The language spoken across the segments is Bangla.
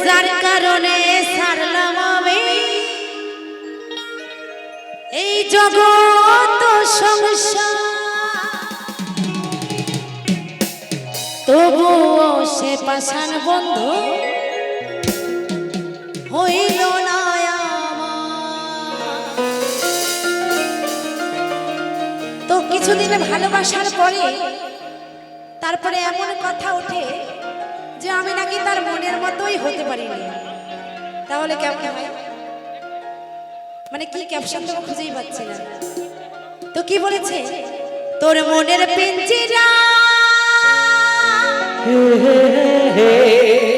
যার কারণে সারলাম আমি। এই জগৎ সংসার। তবুও সে পাশান বন্ধু হইল না তো কিছুদিন ভালোবাসার পরে তারপরে এমন কথা ওঠে যে আমি নাকি তার মনের মতোই হতে পারিনি। তাহলে কেমন মানে কি ক্যাপশন তো খুঁজেই পাচ্ছি না। তো কি বলেছে? তোর মনের পিঞ্জিরা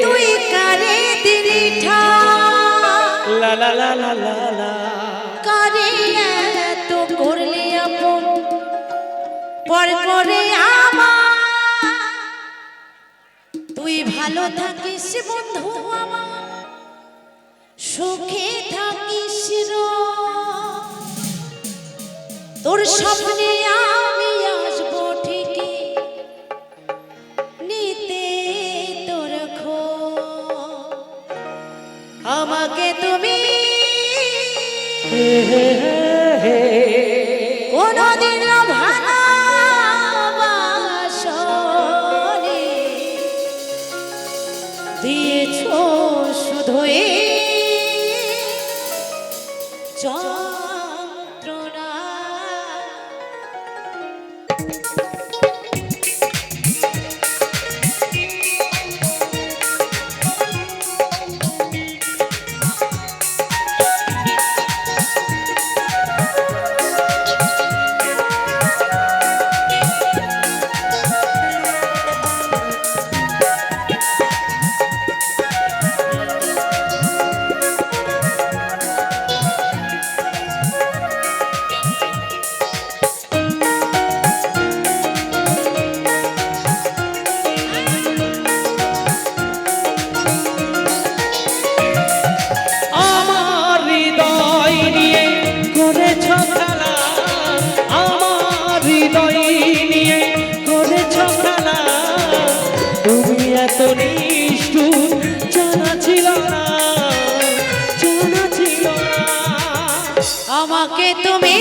তুই কারে দিলি ঠা? লা লা লা লা লা করে এত করলে আপন? পর করে আমার ভালো থাকিস বন্ধু আমার। সুখে থাকিস। তোর স্বপ্নে আমি আসব ঠিকই। নিতে তোর খো আমাকে তুমি কোনদিন দিয়েছ শুধু যন্ত্রণা তুমি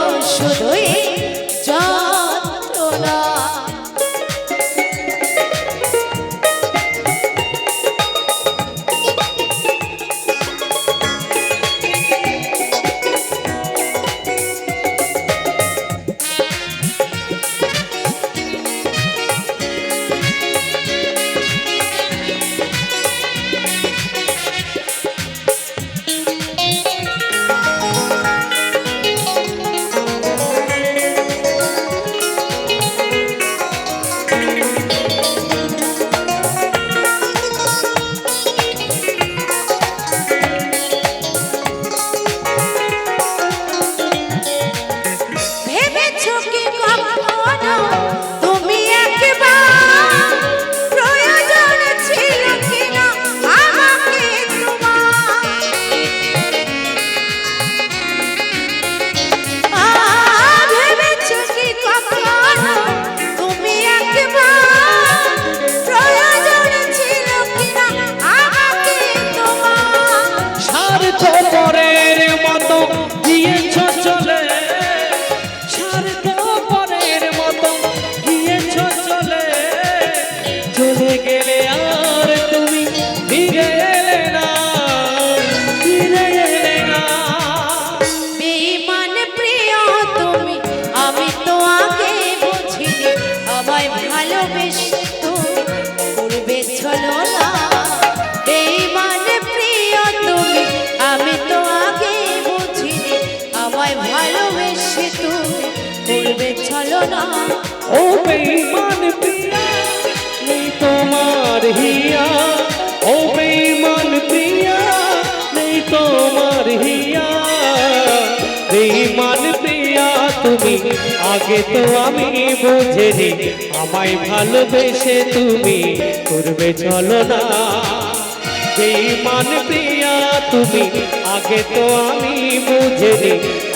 দিয়েছ ভালোবেসে তুমি চলো না। ও প্রিয়া, নেই তোমার হিয়া। ও বেঈমান প্রিয়া, নেই তোমার হিয়া। প্রিয়া, তুমি, আগে তো আমি বুঝেনি, আমায় ভালোবেসে তুমি করবে চলো না। মান প্রিয়া, তুমি, আগে তো আমি বুঝেনি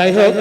যাই হোক